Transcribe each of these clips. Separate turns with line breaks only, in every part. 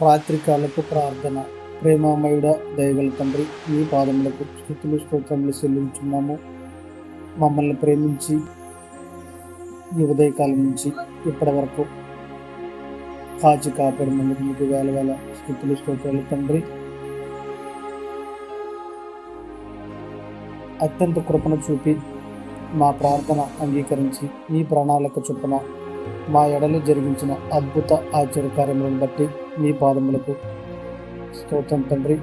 రాత్రికాలపు ప్రార్థన. ప్రేమామయుడ దయగల తండ్రి మీ పాదములకు స్థుతులు స్తోత్రములు చెల్లించున్నాము. మమ్మల్ని ప్రేమించి ఈ ఉదయకాలం నుంచి ఇప్పటి వరకు కాచి కాపాడినందుకు మీకు వేల వేల స్థుతులు స్తోత్రాలు తండ్రి. అత్యంత కృపను చూపి మా ప్రార్థన అంగీకరించి మీ ప్రణాళిక చొప్పున మా ఎడలు జరిగించిన అద్భుత ఆశ్చర్యకార్యములను బట్టి మీ పాదములకు స్తోత్రం తండ్రి.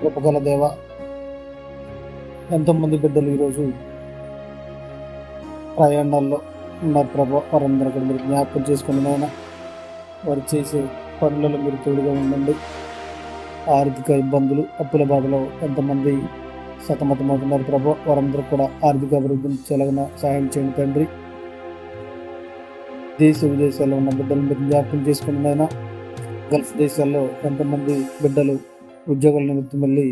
కృపగల దేవ ఎంతోమంది బిడ్డలు ఈరోజు ప్రయాణాల్లో ఉన్నారు ప్రభా. వారందరూ కూడా మీరు జ్ఞాపకం చేసుకుని నాయన వారు చేసే పనులలో మీరు తోడుగా ఉండండి. ఆర్థిక ఇబ్బందులు అప్పుల బాధలో ఎంతమంది సతమతమవుతున్నారు ప్రభా. వారందరూ కూడా ఆర్థిక అభివృద్ధిని చెలగన సహాయం చేయండి తండ్రి. దేశ విదేశాల్లో ఉన్న బిడ్డలు మీరు జ్ఞాపకం చేసుకున్నదైనా అయినా గల్ఫ్ దేశాల్లో ఎంతమంది బిడ్డలు ఉద్యోగాల నిమిత్తం వెళ్ళి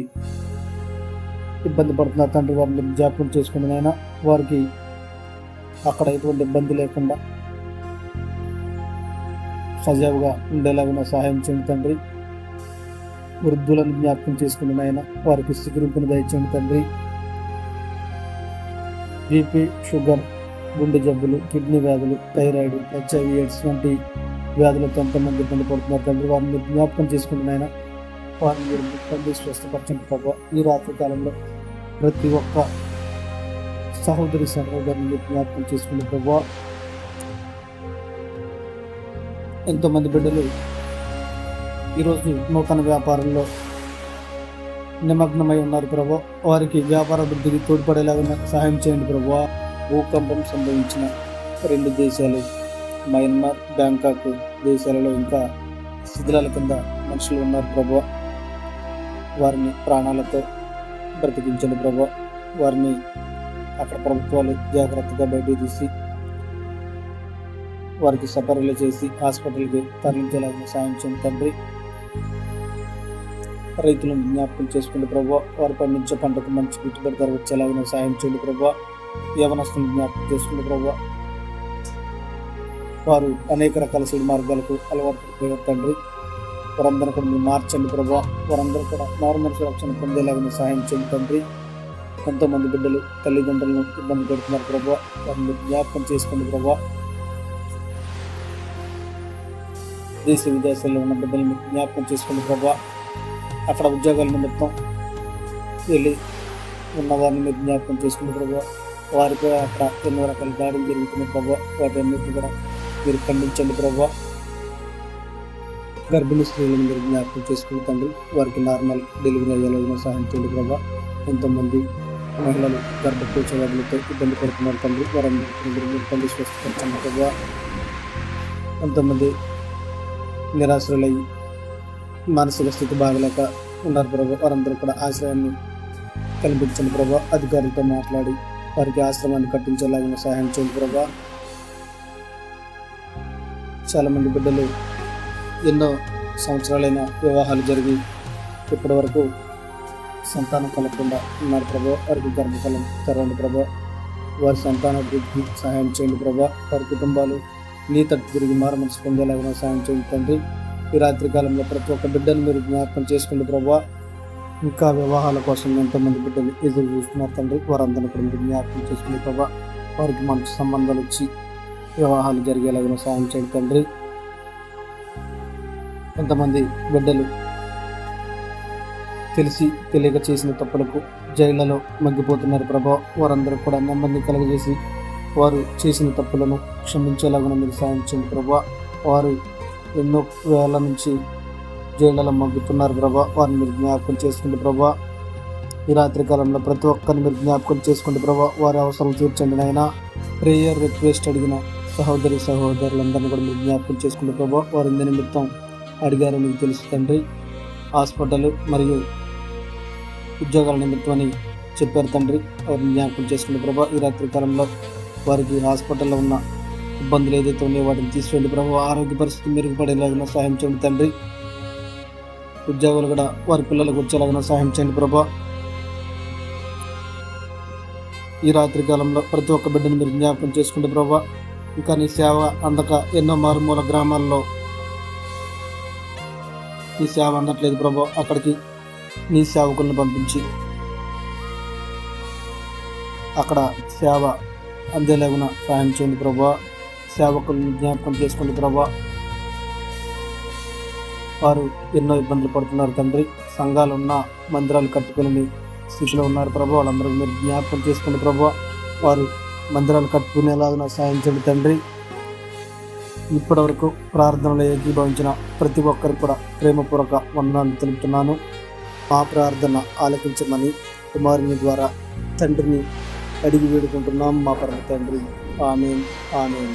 ఇబ్బంది పడుతున్న తండ్రి వారిని మీరు జ్ఞాపకం చేసుకున్నదైనా అయినా వారికి అక్కడ ఎటువంటి ఇబ్బంది లేకుండా సజావుగా ఉండేలాగా సహాయం చేయండి తండ్రి. వృద్ధులను జ్ఞాపకం చేసుకుని నాయన వారికి సిగురింపును దయచేయండి తండ్రి. బీపీ షుగర్ గుండె జబ్బులు కిడ్నీ వ్యాధులు థైరాయిడ్ హెచ్ఐవి ఎయిడ్స్ వంటి వ్యాధులతో ఎంతమంది ఇబ్బంది పడుతున్నారు తండ్రి. వారిని జ్ఞాపకం చేసుకుంటున్నాయన వారిని మీరు ముట్టండి స్వస్థపరచండి ప్రభావ ఈ రాత్రి కాలంలో ప్రతి ఒక్క సహోదరి సహోదరుని మీరు జ్ఞాపకం చేసుకుని ప్రభావ ఎంతోమంది బిడ్డలు ఈరోజు నూతన వ్యాపారంలో నిమగ్నమై ఉన్నారు ప్రభు. వారికి వ్యాపార వృద్ధికి తోడ్పడేలాగా సహాయం చేయండి ప్రభు. భూకంపం సంభవించిన రెండు దేశాలు మయన్మార్ బ్యాంకాక్ దేశాలలో ఇంకా శిథిలాల కింద మనుషులు ఉన్నారు ప్రభు. వారిని ప్రాణాలతో బ్రతికించండి ప్రభు. వారిని అక్కడ ప్రభుత్వాలు జాగ్రత్తగా బయట తీసి వారికి సపర్యలు చేసి హాస్పిటల్కి తరలించేలాగా సాయం చేయండి తండ్రి. రైతులను జ్ఞాపకం చేసుకుంటే ప్రభు వారు పండించే పంటకు మంచి గిట్టుబడి ధర వచ్చేలాగా సాయం చేయండి ప్రభు. యవనస్తుని జ్ఞాపకం చేసుకుని ప్రభు. వారు అనేక రకాల చెడు మార్గాలకు అలవాటు తండ్రి. వారందరూ కూడా మీరు మార్చండి ప్రభు. వారందరూ కూడా నార్మల్ సురక్షణ పొందేలాగా సహాయం చేయండి తండ్రి. ఎంతోమంది బిడ్డలు తల్లిదండ్రులను ఇబ్బంది పెడుతున్నారు ప్రభు. వారిని జ్ఞాపకం చేసుకోండి ప్రభు. దేశ విదేశాల్లో ఉన్న బిడ్డలను జ్ఞాపకం చేసుకోండి ప్రభు. అక్కడ ఉద్యోగాల నిమిత్తం వెళ్ళి ఉన్న వారిని మీరు జ్ఞాపకం చేసుకుని ప్రభా. వారికి అక్కడ ఎన్నో రకాల దాడులు జరుగుతున్నాయి ప్రభావ వాటన్నిటిని కూడా మీరు ఖండించండి ప్రభావ గర్భిణీ స్త్రీలను మీరు జ్ఞాపకం చేసుకుని తండ్రి వారికి నార్మల్ డెలివరీ అయ్యేలాగా సహాయం చేయండి ప్రభా. ఎంతోమంది మహిళలు గర్భకోశ కూర్చోవడంతో ఇబ్బంది పడుతున్నారు తండ్రి. వారందరికీ మీరు తండ్రి స్వస్థపరచండి ప్రభా. ఎంతోమంది నిరాశ్రులై మానసిక స్థితి బాగలేక ఉన్నారు ప్రభు. వారందరూ కూడా ఆశ్రయాన్ని కల్పించండి ప్రభా. అధికారులతో మాట్లాడి వారికి ఆశ్రమాన్ని కట్టించేలాగిన సహాయం చేయండి ప్రభా. చాలామంది బిడ్డలు ఎన్నో సంవత్సరాలైన వివాహాలు జరిగి ఇప్పటి వరకు సంతానం కలగకుండా ఉన్నారు ప్రభా. వారికి గర్భఫలం తెరవండి ప్రభా. వారి సంతాన అభివృద్ధికి సహాయం చేయండి ప్రభా. వారి కుటుంబాలు నీ తట్టు తిరిగి మారు పొందేలాగిన పొందేలాగా సహాయం చేయండి తండ్రి. ఈ రాత్రి కాలంలో ప్రతి ఒక్క బిడ్డను మీరు జ్ఞాపకం చేసుకోండి ప్రభా. ఇంకా వివాహాల కోసం ఎంతోమంది బిడ్డలు ఎదురు చూస్తున్నారు తండ్రి. వారందరినీ కూడా జ్ఞాపకం చేసుకుని ప్రభా వారికి మంచి సంబంధాలు ఇచ్చి వివాహాలు జరిగేలాగా సాయం చేయండి తండ్రి. కొంతమంది బిడ్డలు తెలిసి తెలియక చేసిన తప్పులకు జైళ్ళలో మగ్గిపోతున్నారు ప్రభా. వారందరూ కూడా నెమ్మది కలుగజేసి వారు చేసిన తప్పులను క్షమించేలాగా మీరు సాయం చేయండి ప్రభా. వారు ఎన్నో వేల నుంచి జైళ్ళలో మగ్గుతున్నారు ప్రభా. వారిని మీరు జ్ఞాపకం చేసుకోండి ప్రభా. ఈ రాత్రి కాలంలో ప్రతి ఒక్కరిని మీరు జ్ఞాపకం చేసుకోండి ప్రభా. వారి అవసరం తీర్చండి నాయన. ప్రేయర్ రిక్వెస్ట్ అడిగిన సహోదరి సహోదరులందరినీ కూడా మీరు జ్ఞాపకం చేసుకోండి ప్రభా. వారి నిమిత్తం అడిగారు మీకు తెలుసు తండ్రి. హాస్పిటల్ మరియు ఉద్యోగాల నిమిత్తం అని చెప్పారు తండ్రి. వారిని జ్ఞాపకం చేసుకునే ప్రభా. ఈ రాత్రి కాలంలో వారికి హాస్పిటల్లో ఉన్న ఇబ్బందులు ఏదైతే ఉన్నాయో వాటిని తీసుకోండి ప్రభు. ఆరోగ్య పరిస్థితి మెరుగుపడేలాగా సహాయం చేయండి తండ్రి. ఉద్యోగులు కూడా వారి పిల్లలకు వచ్చేలాగా సహాయం చేయండి ప్రభా. ఈ రాత్రి కాలంలో ప్రతి ఒక్క బిడ్డను మీరు జ్ఞాపకం చేసుకుంటే ప్రభా ఇంకా నీ సేవ అందక ఎన్నో మారుమూల గ్రామాల్లో నీ సేవ అందట్లేదు ప్రభా అక్కడికి నీ సేవకులను పంపించి అక్కడ సేవ అందేలాగున సాయం చేయండి ప్రభా. సేవకులను జ్ఞాపకం చేసుకోండి ప్రభా వారు ఎన్నో ఇబ్బందులు పడుతున్నారు తండ్రి. సంఘాలు ఉన్న మందిరాలు కట్టుకుని స్థితిలో ఉన్నారు ప్రభు. వాళ్ళందరూ మీరు జ్ఞాపకం చేసుకోండి ప్రభు. వారు మందిరాలు కట్టుకునేలాగా సాధించండి తండ్రి. ఇప్పటి వరకు ప్రార్థనలో ఏకీభవించిన ప్రతి ఒక్కరికి కూడా ప్రేమపూర్వక వందనాలు తెలుపుతున్నాను. మా ప్రార్థన ఆలకించమని కుమారుని ద్వారా తండ్రిని అడిగి వేడుకుంటున్నాం. మా పరమ తండ్రి. ఆమెన్. ఆమెన్.